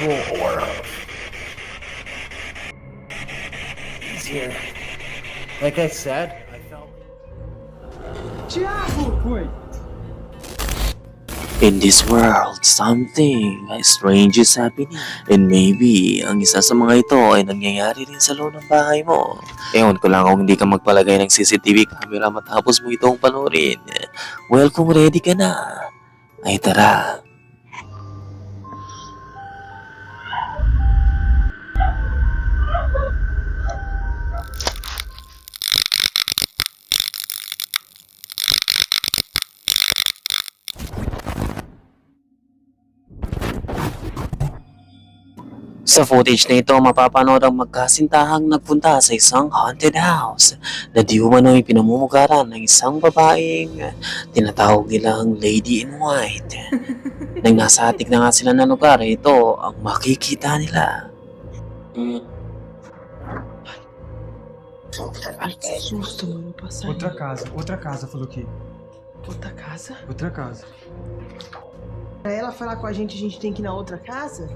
full aura. He's here. Like I said, I felt. Tiago! Oi. In this world, something strange is happening. And maybe, ang isa sa mga ito ay nangyayari rin sa loob ng bahay mo. Ewan ko lang kung hindi ka magpalagay ng CCTV camera matapos mo itong panoorin. Well, kung ready ka na, ay tara. Sa footage na ito, mapapanood ang magkasintahang nagpunta sa isang haunted house na di umano'y pinamumugaran ng isang babaeng tinatawag nilang Lady in White. Nang nasa atik na nga sila ng lugar, ito ang makikita nila. Susto, mano. Outra casa, outra casa, falou que. Outra casa? Outra casa. Pra ela falar com a gente, a gente tem que ir na outra casa?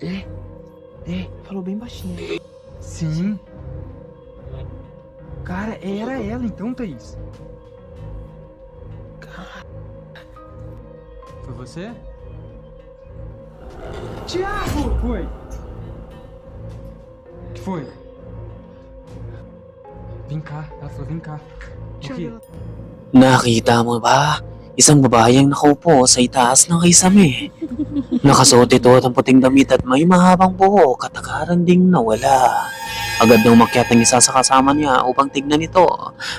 É? É, falou bem baixinho. Sim. Cara, era ela então, Thaís. Foi você? Tiago! Foi. O que foi? Vem cá, ela falou vem cá. O quê? Tiago, ela... Nakita mo ba? Isang babaeng nakaupo sa itaas ng kisame. Nakasuot ito ng puting damit at may mahabang buhok at nakaharang ding nawala. Agad nang makyat ang isa sa kasama niya upang tignan ito.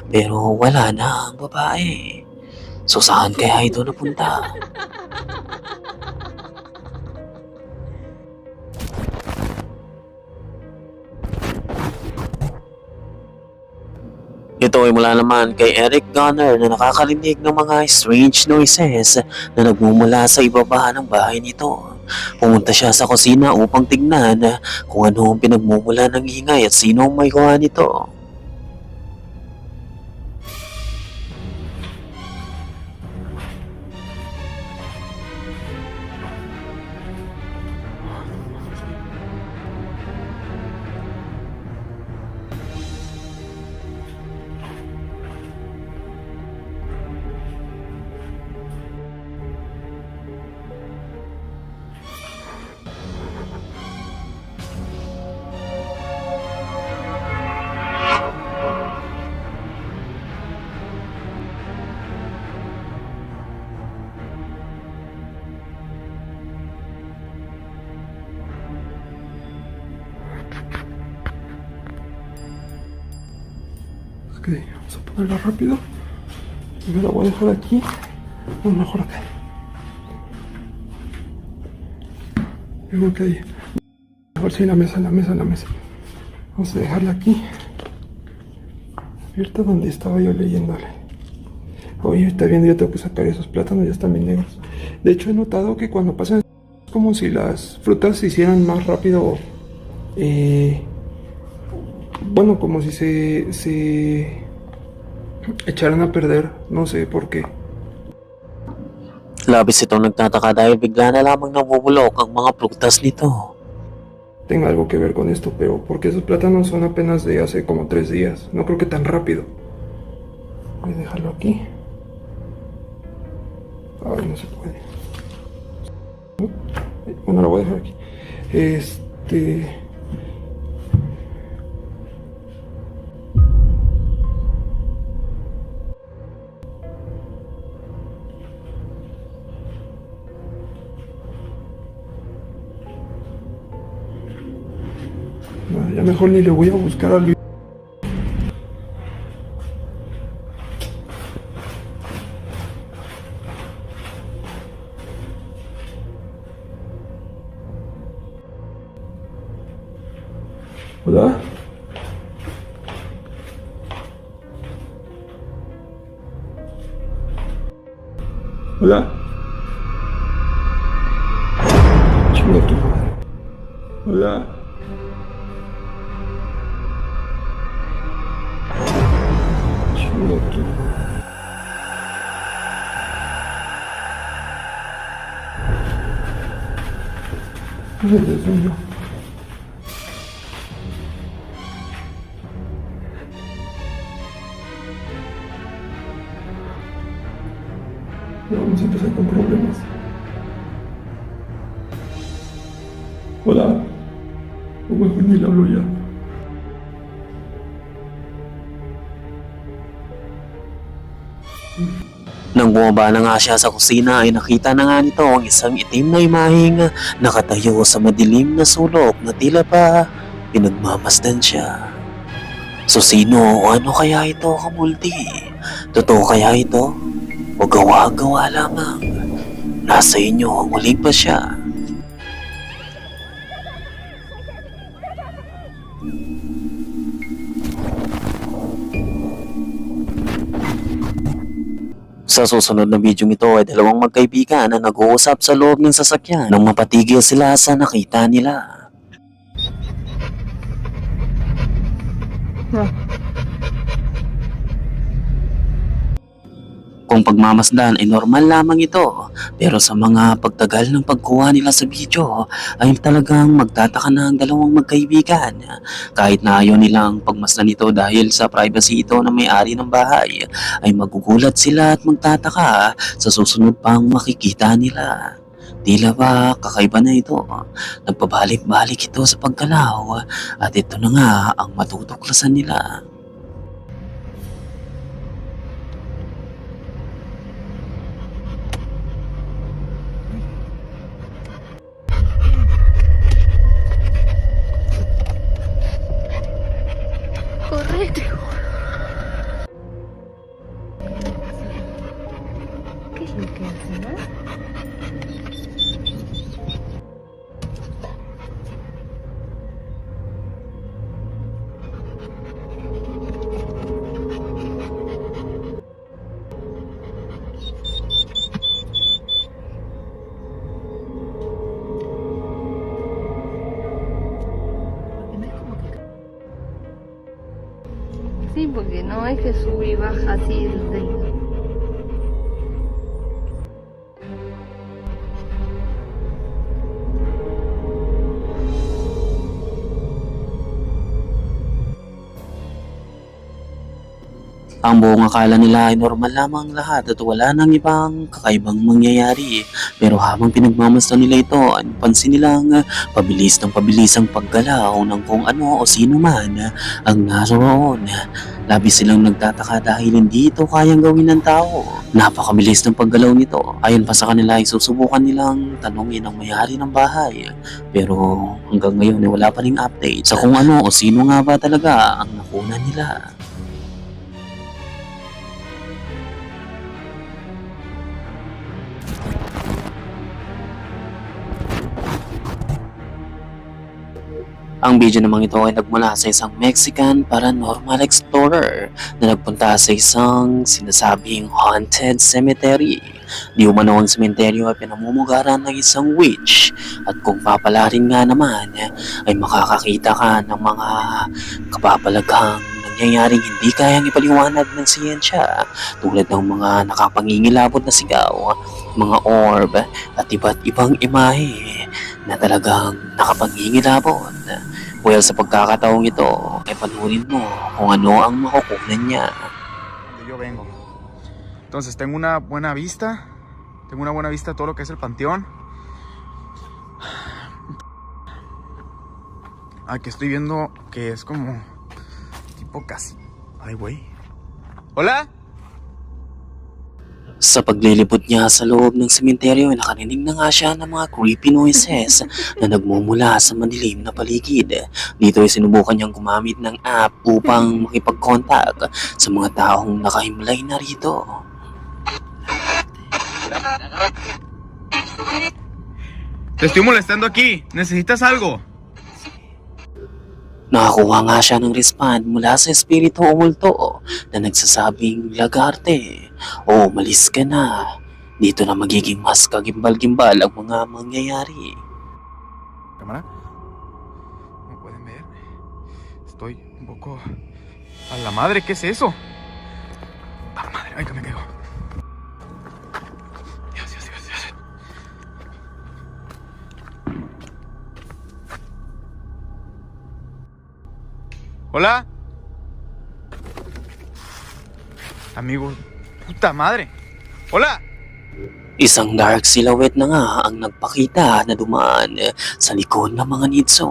Pero wala na ang babae. So saan kaya ito napunta? Ito ay mula naman kay Eric Gunner na nakakarinig ng mga strange noises na nagmumula sa ibaba ng bahay nito. Pumunta siya sa kusina upang tignan kung ano ang pinagmumula ng ingay at sino ang may gawa nito. Vamos a ponerla rápido. Yo la voy a dejar aquí. O mejor acá. Yo que ahí. Mejor sí, la mesa, la mesa, la mesa. Vamos a dejarla aquí. Abierta donde estaba yo leyéndole. Oye, está viendo, ya tengo que sacar esos plátanos, ya están bien negros. De hecho, he notado que cuando pasan es como si las frutas se hicieran más rápido. Eh, bueno, como si se echaran a perder, no sé por qué. Labis itong nagtataka dahil bigla na lamang nabubulok ang mga prutas nito. Tenga algo que ver con esto, pero porque esos plátanos son apenas de hace como tres días. No creo que tan rápido. Voy a dejarlo aquí. Ay, no se puede. Bueno, lo voy a dejar aquí. Este. Mejor ni le voy a buscar a Luis. ¿Hola? ¿Hola? Vamos a empezar con problemas. Hola. O mejor ni le hablo ya. Nang bumaba na nga siya sa kusina ay nakita na nga nito ang isang itim na imaheng nakatayo sa madilim na sulok na tila pa pinagmamasdan siya. So sino o ano kaya ito kamulti? Totoo kaya ito? O gawa-gawa lamang? Nasa inyo ang huling pa siya. Sa susunod na video ito ay dalawang magkaibigan na nag-uusap sa loob ng sasakyan nang mapatigil sila sa nakita nila. Kung pagmamasdan ay normal lamang ito, pero sa mga pagtagal ng pagkuha nila sa video ay talagang magtataka na ang dalawang magkaibigan. Kahit na ayaw nilang pagmasdan ito dahil sa privacy ito ng may-ari ng bahay, ay magugulat sila at magtataka sa susunod pang makikita nila. Tila ba kakaiba na ito? Nagpabalik-balik ito sa pagkalaw at ito na nga ang matutuklasan nila. Sí, porque no es que sube y baja así desde... Ang buong akala nila ay normal lamang lahat at wala nang ibang kakaibang mangyayari. Pero habang pinagmamasdan nila ito, ay pansin nilang pabilis ng pabilis ang paggalaw ng kung ano o sino man ang naroon. Labis silang nagtataka dahil hindi ito kayang gawin ng tao. Napakabilis ng paggalaw nito. Ayon pa sa kanila ay susubukan nilang tanongin ang may-ari ng bahay. Pero hanggang ngayon ay wala pa ring update sa kung ano o sino nga ba talaga ang nakuna nila. Ang video namang ito ay nagmula sa isang Mexican paranormal explorer na nagpunta sa isang sinasabing haunted cemetery. Di umano ang sementeryo ay pinamumugaran ng isang witch at kung papalarin nga naman ay makakakita ka ng mga kapapalaghang nangyayaring hindi kayang ipaliwanag ng siyensya tulad ng mga nakapangingilabot na sigaw, mga orb at iba't ibang imahe na talagang nakapangingilabot. Well, sa pagkakataong ito, ay panurin mo kung ano ang makukunan niya. yo vengo. Entonces tengo una buena vista, tengo una buena vista de todo lo que es el panteón. Aquí estoy viendo que es como tipo casi. Ay, güey. Hola. Sa paglilibot niya sa loob ng sementeryo, ay nakarinig na nga siya ng mga creepy noises na nagmumula sa madilim na paligid. Dito ay sinubukan niyang gumamit ng app upang makipag-contact sa mga taong nakahimlay na rito. Te estoy molestando aquí. ¿Necesitas algo? Nakakuha nga siya ng respond mula sa espiritu o multo na nagsasabing lagarte o umalis ka na. Dito na magiging mas kagimbal-gimbal ang mga mangyayari. Cámara. ¿Me pueden ver? Estoy un poco... A la madre, ¿qué es eso? A la madre, ay, que me caigo. ¿Hola? Amigo, puta madre. ¡Hola! Isang dark silhouette na nga ang nagpakita na dumaan sa likod ng mga nitso.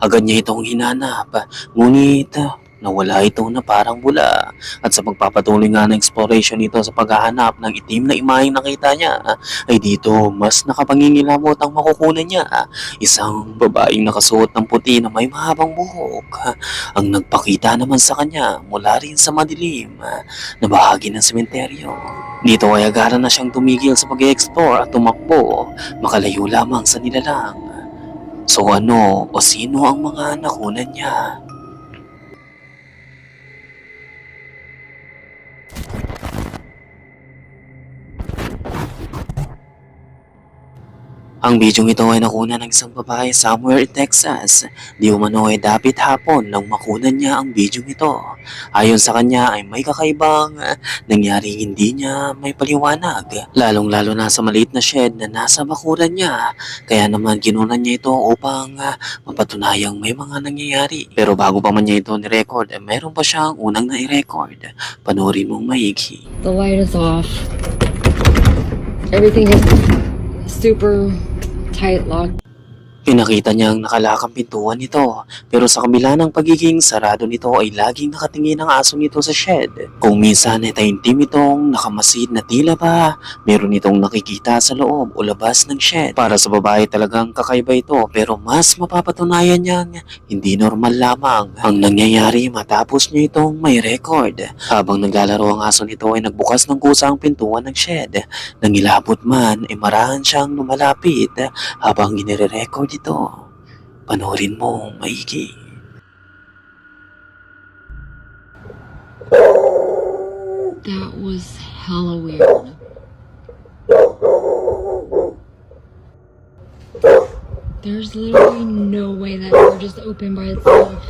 Agad niya itong hinanap, ngunit nawala ito na parang bula. At sa pagpapatuloy nga ng exploration nito sa paghahanap ng itim na imaheng nakita niya, ay dito mas nakapangingilabot ang makukunan niya. Isang babaeng nakasuot ng puti na may mahabang buhok. Ang nagpakita naman sa kanya mula rin sa madilim na bahagi ng sementeryo. Dito ay agaran na siyang tumigil sa pag-explore at tumakbo, makalayo lamang sa nilalang. So ano o sino ang mga nakunan niya? Ang bidyong ito ay nakuna ng isang babae somewhere in Texas. Di umano ay dapit hapon nang makunan niya ang bidyong ito. Ayon sa kanya ay may kakaibang nangyaring hindi niya may paliwanag. Lalong-lalo na sa maliit na shed na nasa bakuran niya. Kaya naman ginunan niya ito upang ah, mapatunayang may mga nangyayari. Pero bago pa man niya ito ni-record, eh, meron pa siyang unang na-record. Panoorin mong maigi. The light is off. Everything is super tight locked. Pinakita niyang nakalakang pintuan nito pero sa kabila ng pagiging sarado nito ay laging nakatingin ang aso nito sa shed. Kung minsan ay taintim itong nakamasid na tila ba meron itong nakikita sa loob o labas ng shed. Para sa babae talagang kakaiba ito pero mas mapapatunayan niyang hindi normal lamang ang nangyayari matapos niya itong may record. Habang naglalaro ang aso nito ay nagbukas ng kusa ang pintuan ng shed. Nang ilabot man ay marahan siyang lumalapit habang ginire-record ito. Panoorin mo maigi. That was hella weird. There's literally no way that door just opened by itself.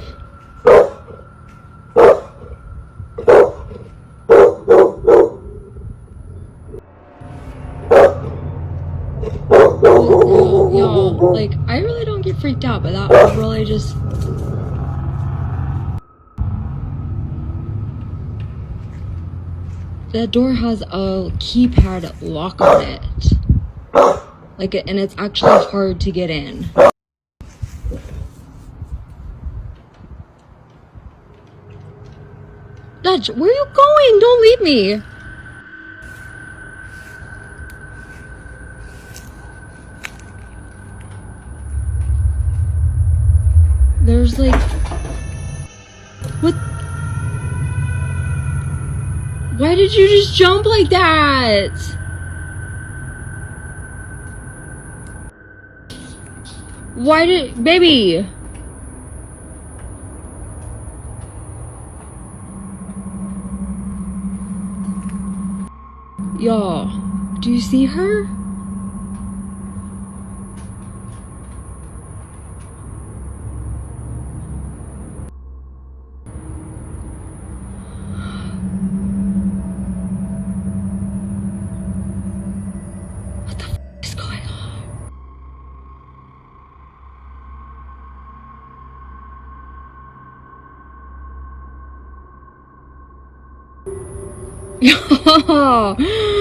Like, I really don't get freaked out, but that was really just That door has a keypad lock on it. Like, and it's actually hard to get in. Dutch, where are you going? Don't leave me. Did you just jump like that? Why did. Baby! Y'all, do you see her?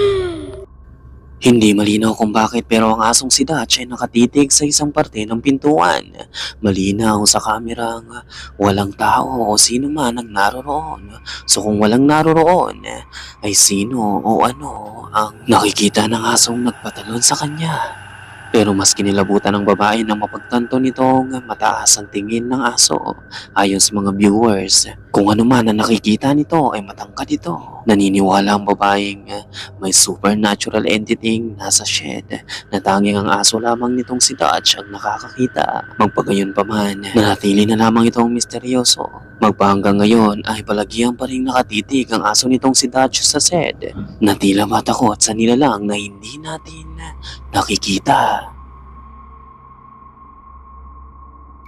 Hindi malinaw kung bakit pero ang asong si Dutch ay nakatitig sa isang parte ng pintuan. Malinaw sa kamerang walang tao o sino man ang naroroon. So kung walang naroroon ay sino o ano ang nakikita ng asong nagpatalon sa kanya. Pero mas kinilabutan ng babae nang mapagtanto nitong mataas ang tingin ng aso. Ayon sa mga viewers, kung ano man ang nakikita nito ay matangkad ito. Naniniwala ang babaeng may supernatural entity nasa shed na tanging ang aso lamang nitong si Dutch ang nakakakita. Magpagayon pa man, nanatili na lamang itong misteryoso. Magpahanggang ngayon ay palagian pa rin nakatitig ang aso nitong si Dutch sa shed na tila matakot sa nilalang na hindi natin nakikita.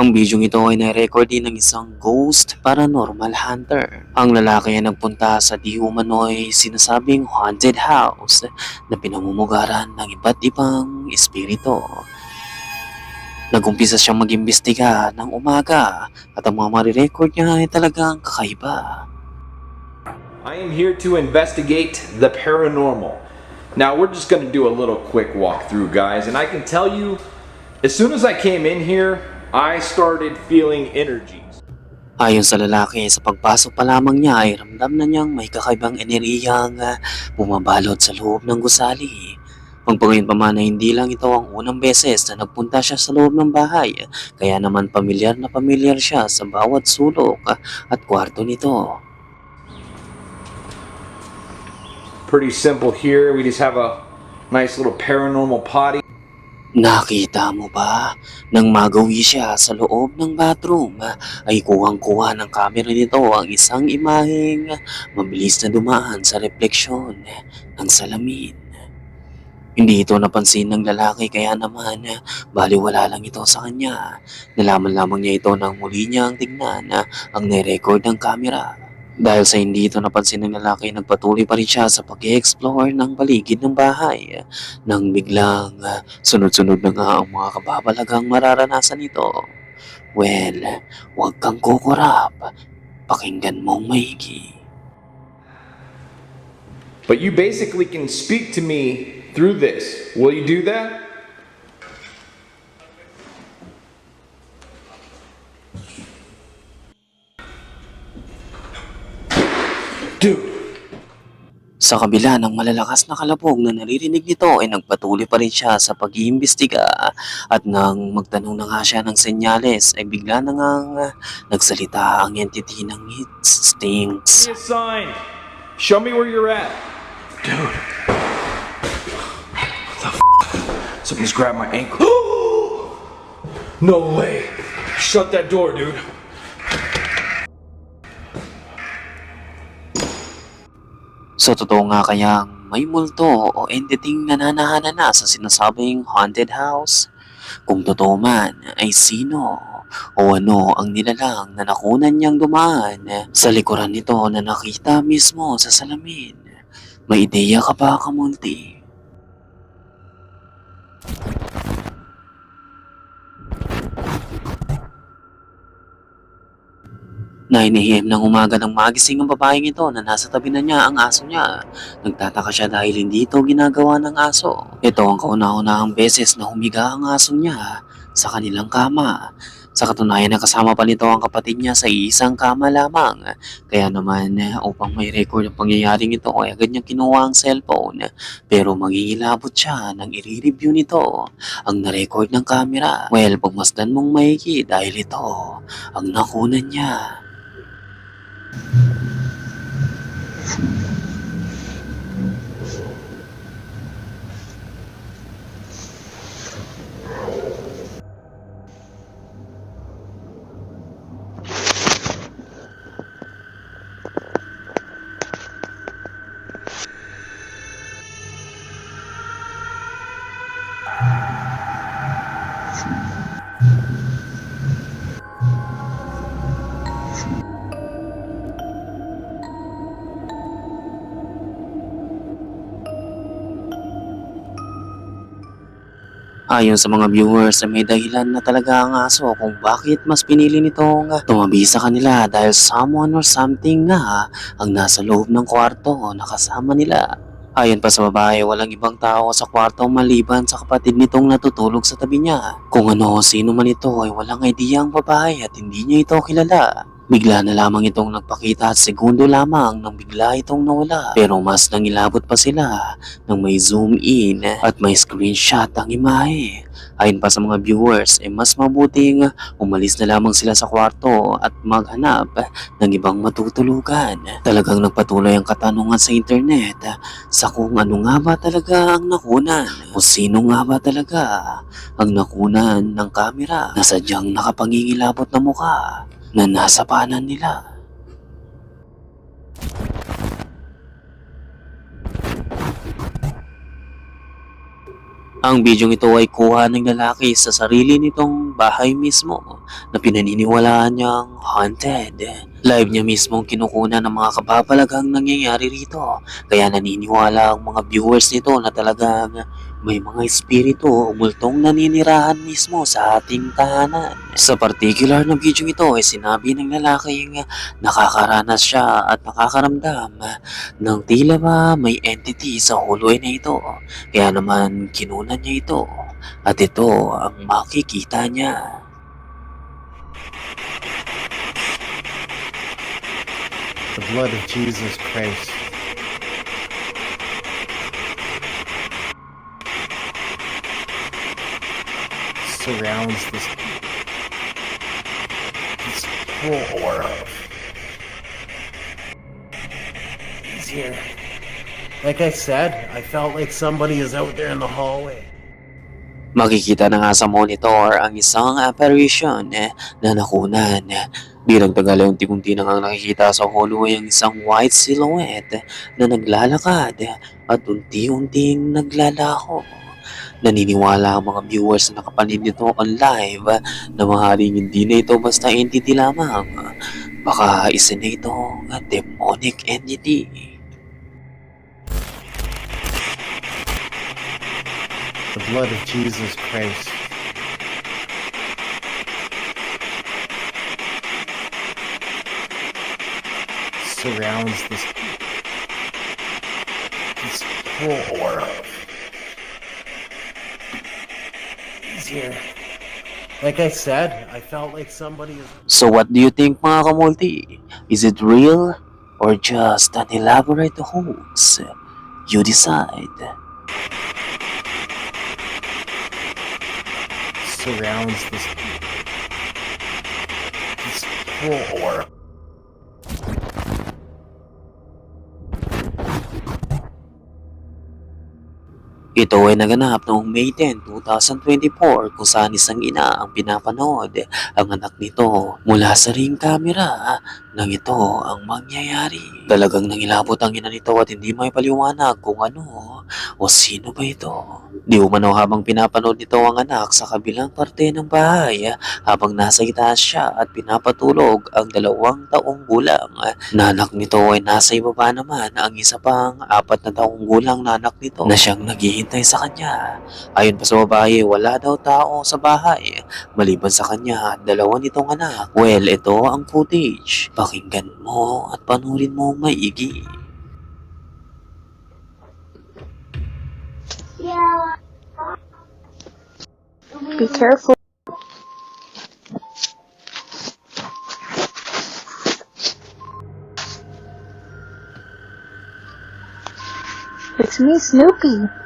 Ang bidyong ito ay na-record din ng isang ghost paranormal hunter. Ang lalaki ay nagpunta sa di sinasabing haunted house na pinamumugaran ng iba't ibang espiritu. Nagumpisa siyang mag-imbestiga ng umaga at ang mga marirecord niya ay talagang kakaiba. I am here to investigate the paranormal. Now, we're just going to do a little quick walkthrough, guys, and I can tell you, as soon as I came in here, I started feeling energies. Ayon sa lalaki, sa pagpasok pa lamang niya ay ramdam na niyang may kakaibang enerhiyang bumabalot sa loob ng gusali. Ang pangayon pa man ay hindi lang ito ang unang beses na nagpunta siya sa loob ng bahay, kaya naman pamilyar na pamilyar siya sa bawat sulok at kwarto nito. Pretty simple here. We just have a nice little paranormal potty. Nakita mo ba? Nang magawi siya sa loob ng bathroom, ay kuwang-kuha ng camera nito ang isang imaheng mabilis na dumaan sa refleksyon ng salamin. Hindi ito napansin ng lalaki kaya naman baliwala lang ito sa kanya. Nalaman lamang niya ito nang muli niyang tignan ang nirecord ng camera. Dahil sa hindi ito napansin ng lalaki, nagpatuloy pa rin siya sa pag-explore ng paligid ng bahay. Nang biglang sunod-sunod na nga ang mga kababalagang mararanasan nito. Well, huwag kang kukurap. Pakinggan mong maigi. But you basically can speak to me through this. Will you do that? Dude, Sa kabila ng malalakas na kalabog na naririnig nito ay nagpatuloy pa rin siya sa pag-iimbestiga at nang magtanong na nga siya ng senyales ay bigla na nga nagsalita ang entity ng it stinks. give me a sign. Show me where you're at. Dude. What the f? Something's grabbed my ankle. no way. Shut that door, dude. So totoo nga kayang may multo o entiting nananahanan na sa sinasabing haunted house? Kung totoo man ay sino o ano ang nilalang na nakunan niyang dumaan sa likuran nito na nakita mismo sa salamin? May ideya ka ba kamunti? Nine a.m. ng umaga ng magising ang babaeng ito na nasa tabi na niya ang aso niya. Nagtataka siya dahil hindi ito ginagawa ng aso. Ito ang kauna-unahang beses na humiga ang aso niya sa kanilang kama. Sa katunayan na kasama pa nito ang kapatid niya sa isang kama lamang. Kaya naman upang may record ang pangyayaring ito ay agad niyang kinuha ang cellphone. Pero mangingilabot siya nang i-review nito ang na-record ng camera. Well, pagmasdan mong maigi dahil ito ang nakunan niya. Thank you. Ayon sa mga viewers, may dahilan na talaga ang aso kung bakit mas pinili nitong tumabi sa kanila dahil someone or something nga ang nasa loob ng kwarto na kasama nila. Ayon pa sa babae, walang ibang tao sa kwarto maliban sa kapatid nitong natutulog sa tabi niya. Kung ano sino man ito ay walang idea ang babae at hindi niya ito kilala. Bigla na lamang itong nagpakita at segundo lamang nang bigla itong nawala. Pero mas nangilabot pa sila nang may zoom in at may screenshot ang imahe. Ayon pa sa mga viewers, eh mas mabuting umalis na lamang sila sa kwarto at maghanap ng ibang matutulugan. Talagang nagpatuloy ang katanungan sa internet sa kung ano nga ba talaga ang nakunan o sino nga ba talaga ang nakunan ng kamera na sadyang nakapangingilabot na mukha na nasa panan nila. Ang bidyong ito ay kuha ng lalaki sa sarili nitong bahay mismo na pinaniniwalaan niyang haunted. Live niya mismo kinukunan ng mga kababalaghang nangyayari rito. Kaya naniniwala ang mga viewers nito na talagang may mga espiritu o multong naninirahan mismo sa ating tahanan. Sa particular na video ito ay sinabi ng lalaking nakakaranas siya at nakakaramdam ng tila ba may entity sa hallway na ito. Kaya naman kinunan niya ito at ito ang makikita niya. The blood of Jesus Christ. Surrounds this this whole aura. He's here. Like I said, I felt like somebody is out there in the hallway. Makikita na nga sa monitor ang isang apparition eh, na nakunan. Bilang tagal ay unti-unti na nga nakikita sa hallway ang isang white silhouette na naglalakad at unti-unting naglalaho. Naniniwala ang mga viewers na nakapanin nito on live na maaaring hindi na ito basta entity lamang. Baka isa na itong demonic entity. The blood of Jesus Christ. Surrounds this this whole aura. Here. Like I said, I felt like somebody is So what do you think mga kamulti? Is it real or just an elaborate hoax? You decide. surrounds this this whole aura. Ito ay naganap noong May 10, 2024 kung saan isang ina ang pinapanood ang anak nito mula sa ring camera nang ito ang mangyayari. Talagang nangilabot ang ina nito at hindi may paliwanag kung ano o sino ba ito. Di umano habang pinapanood nito ang anak sa kabilang parte ng bahay habang nasa itaas siya at pinapatulog ang dalawang taong gulang. Na anak nito ay nasa ibaba naman ang isa pang apat na taong gulang na anak nito na siyang naghihintay sa kanya. Ayon pa sa babae, wala daw tao sa bahay maliban sa kanya at dalawa nitong anak. Well, ito ang footage. Pakinggan mo at panurin mo maigi. Be careful. It's me, Snoopy.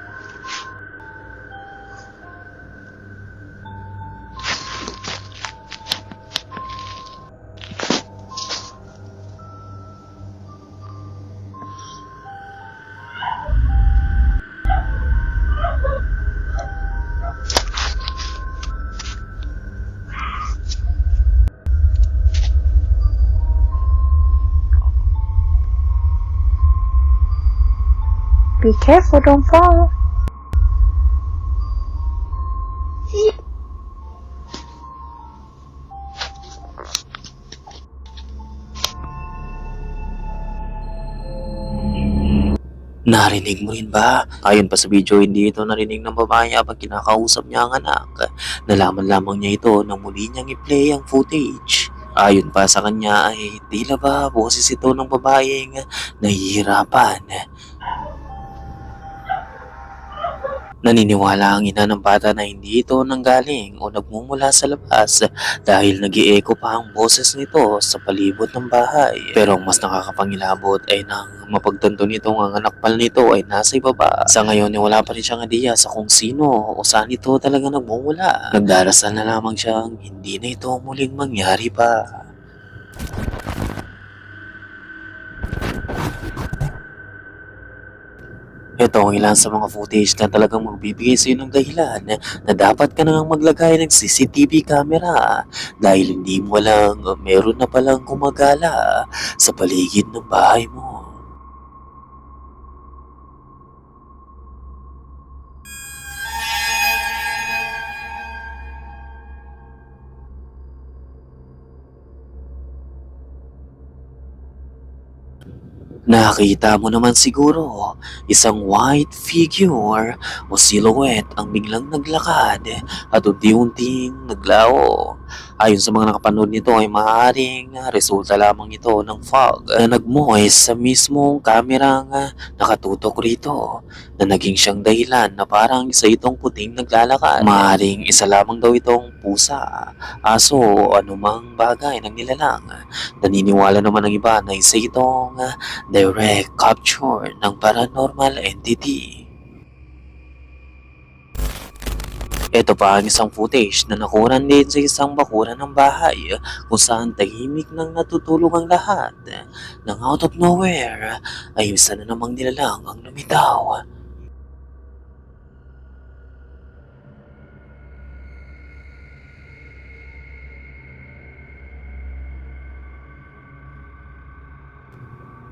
Be careful, don't fall. Narinig mo rin ba? Ayon pa sa video, hindi ito narinig ng babae habang kinakausap niya ang anak. Nalaman lamang niya ito nang muli niyang i-play ang footage. Ayon pa sa kanya ay tila ba boses ito ng babaeng nahihirapan. Naniniwala ang ina ng bata na hindi ito nanggaling o nagmumula sa labas dahil nag echo pa ang boses nito sa palibot ng bahay. Pero ang mas nakakapangilabot ay nang mapagtanto nitong ang anak pala nito ay nasa ibaba. Sa ngayon ay wala pa rin siyang ideya sa kung sino o saan ito talaga nagmumula. Nagdarasal na lamang siyang hindi na ito muling mangyari pa. Ito ang ilan sa mga footage na talagang magbibigay sa ng dahilan na dapat ka nang maglagay ng CCTV camera dahil hindi mo alam meron na palang gumagala sa paligid ng bahay mo. Nakita mo naman siguro, isang white figure o silhouette ang biglang naglakad at unti-unting naglaho. Ayon sa mga nakapanood nito ay maaaring resulta lamang ito ng fog na nagmoist sa mismong kamerang nakatutok rito na naging siyang dahilan na parang isa itong puting naglalakad. Maaaring isa lamang daw itong pusa, aso o anumang bagay ng nilalang. Naniniwala naman ng iba na isa itong direct capture ng paranormal entity. Ito pa ang isang footage na nakuran din sa isang bakuran ng bahay kung saan tahimik nang natutulog ang lahat. Nang out of nowhere ay isa na namang nilalang ang lumitaw.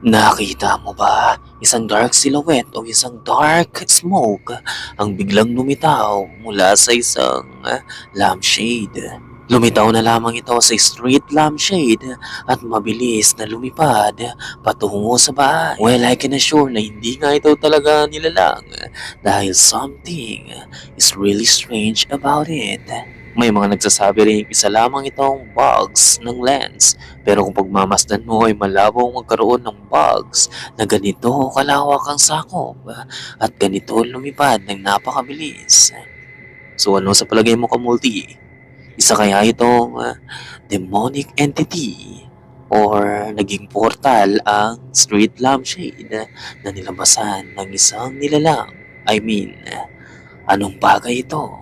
Nakita mo ba isang dark silhouette o isang dark smoke ang biglang lumitaw mula sa isang ah, lampshade? Lumitaw na lamang ito sa street lampshade at mabilis na lumipad patungo sa bahay. Well, I can assure na hindi nga ito talaga nilalang dahil something is really strange about it. May mga nagsasabi rin isa lamang itong bugs ng lens pero kung pagmamasdan mo ay malabong magkaroon ng bugs na ganito kalawak ang sakop at ganito lumipad ng napakabilis. So ano sa palagay mo kamulti? Isa kaya itong uh, demonic entity or naging portal ang street lampshade na nilabasan ng isang nilalang? I mean, anong bagay ito?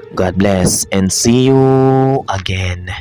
God bless and see you again.